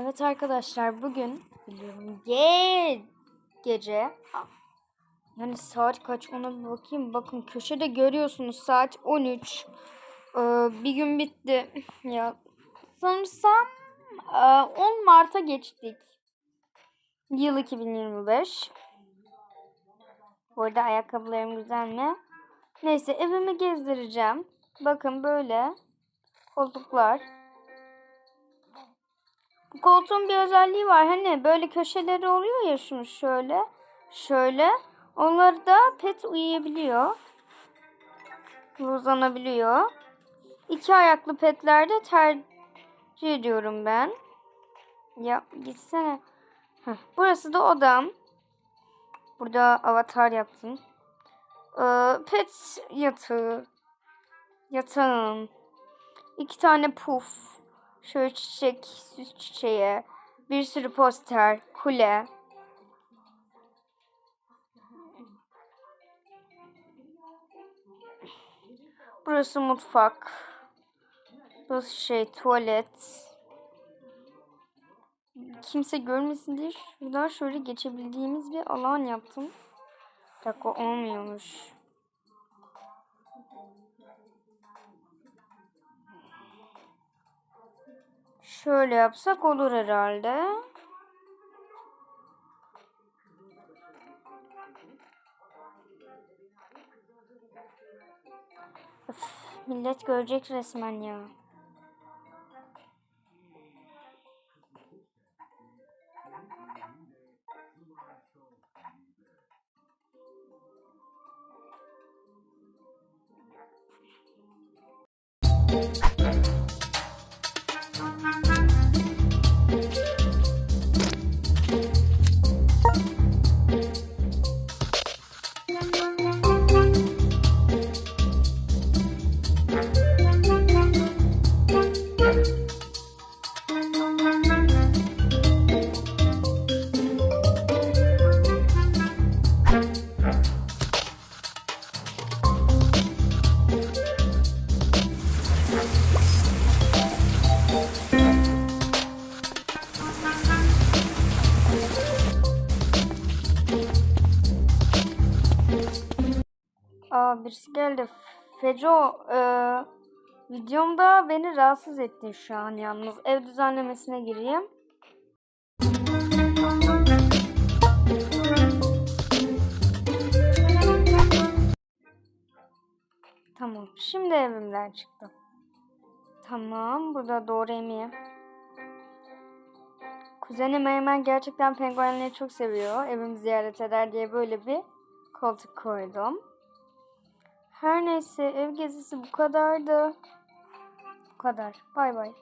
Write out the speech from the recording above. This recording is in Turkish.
Evet arkadaşlar bugün biliyorum ge gece yani saat kaç ona bir bakayım. Bakın köşede görüyorsunuz saat 13. Ee, bir gün bitti. Ya sanırsam e, 10 Mart'a geçtik. Yıl 2025. Bu arada ayakkabılarım güzel mi? Neyse evimi gezdireceğim. Bakın böyle koltuklar. Bu koltuğun bir özelliği var. Hani böyle köşeleri oluyor ya şunu şöyle. Şöyle. Onları da pet uyuyabiliyor. Uzanabiliyor. İki ayaklı petlerde tercih ediyorum ben. Ya gitsene. Heh, burası da odam. Burada avatar yaptım. Ee, pet yatağı. Yatağım. İki tane puf. Şöyle çiçek, süs çiçeği. Bir sürü poster, kule. Burası mutfak. Burası şey tuvalet. Kimse görmesin diye şuradan şöyle geçebildiğimiz bir alan yaptım. Bir dakika olmuyormuş. Şöyle yapsak olur herhalde. Öf, millet görecek resmen ya. Aa birisi geldi. Feco e, videomda beni rahatsız etti şu an yalnız. Ev düzenlemesine gireyim. Tamam. Şimdi evimden çıktım. Tamam. Burada doğru emiye. Kuzenim Eymen gerçekten penguenleri çok seviyor. Evimi ziyaret eder diye böyle bir koltuk koydum. Her neyse ev gezisi bu kadardı. Bu kadar. Bay bay.